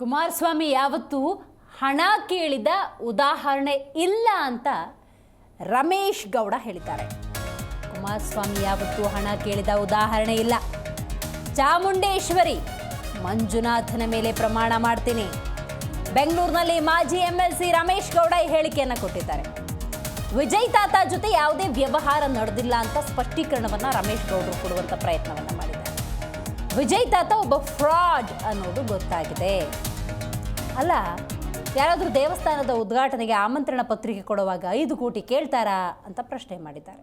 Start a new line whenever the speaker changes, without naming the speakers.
ಕುಮಾರಸ್ವಾಮಿ, ಯಾವತ್ತೂ ಹಣ ಕೇಳಿದ ಉದಾಹರಣೆ ಇಲ್ಲ ಅಂತ ರಮೇಶ್ ಗೌಡ ಹೇಳಿದ್ದಾರೆ. ಕುಮಾರಸ್ವಾಮಿ, ಯಾವತ್ತೂ ಹಣ ಕೇಳಿದ ಉದಾಹರಣೆ ಇಲ್ಲ. ಚಾಮುಂಡೇಶ್ವರಿ, ಮಂಜುನಾಥನ ಮೇಲೆ ಪ್ರಮಾಣ ಮಾಡ್ತೀನಿ. ಬೆಂಗಳೂರಿನಲ್ಲಿ ಮಾಜಿ M L C Ramesh Gowda ಈ ಹೇಳಿಕೆಯನ್ನು ಕೊಟ್ಟಿದ್ದಾರೆ. ವಿಜಯ್ ತಾತ ಜೊತೆ ಯಾವುದೇ ವ್ಯವಹಾರ ನಡೆದಿಲ್ಲ ಅಂತ ಸ್ಪಷ್ಟೀಕರಣವನ್ನು ರಮೇಶ್ ಗೌಡರು ಕೊಡುವಂಥ ಪ್ರಯತ್ನವನ್ನು ಮಾಡಿದ್ದಾರೆ. ವಿಜಯ್ ತಾತ ಒಬ್ಬ ಫ್ರಾಡ್ ಅನ್ನೋದು ಗೊತ್ತಾಗಿದೆ. ಅಲ್ಲ ಯಾರಾದರೂ ದೇವಸ್ಥಾನದ ಉದ್ಘಾಟನೆಗೆ ಆಮಂತ್ರಣ ಪತ್ರಿಕೆ ಕೊಡುವಾಗ ಐದು ಕೋಟಿ ಕೇಳ್ತಾರಾ ಅಂತ ಪ್ರಶ್ನೆ ಮಾಡಿದ್ದಾರೆ.